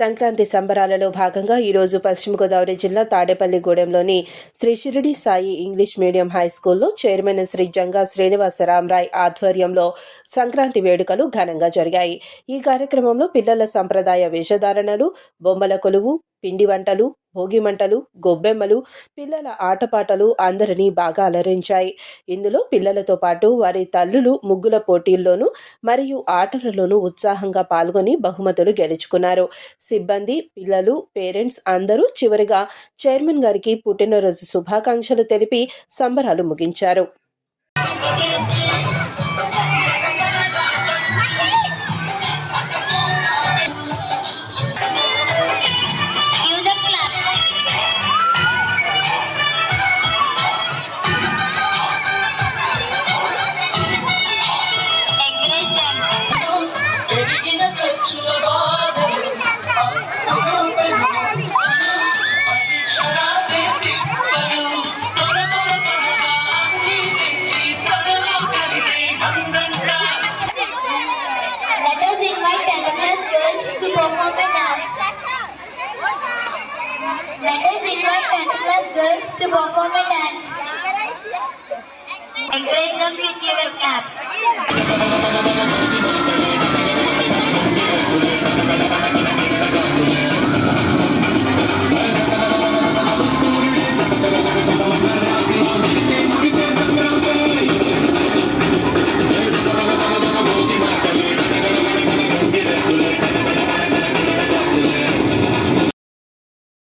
సంక్రాంతి సంబరాలలో భాగంగా ఈరోజు పశ్చిమ గోదావరి జిల్లా తాడేపల్లిగూడెంలోని Shri Shirdi Sai English medium high స్కూల్లో చైర్మన్ శ్రీ జంగా శ్రీనివాసరామరాయ్ ఆధ్వర్యంలో సంక్రాంతి వేడుకలు ఘనంగా జరిగాయి. ఈ కార్యక్రమంలో పిల్లల సంప్రదాయ వేషధారణలు బొమ్మల కొలువు పిండి వంటలు భోగి మంటలు గొబ్బెమ్మలు పిల్లల ఆటపాటలు అందరినీ బాగా అలరించాయి. ఇందులో పిల్లలతో పాటు వారి తల్లులు ముగ్గుల పోటీల్లోనూ మరియు ఆటలలోనూ ఉత్సాహంగా పాల్గొని బహుమతులు గెలుచుకున్నారు. సిబ్బంది పిల్లలు పేరెంట్స్ అందరూ చివరిగా చైర్మన్ గారికి పుట్టినరోజు శుభాకాంక్షలు తెలిపి సంబరాలు ముగించారు. Girls to perform a dance. Let us invite 10th class girls to perform a dance. Encourage them with your claps.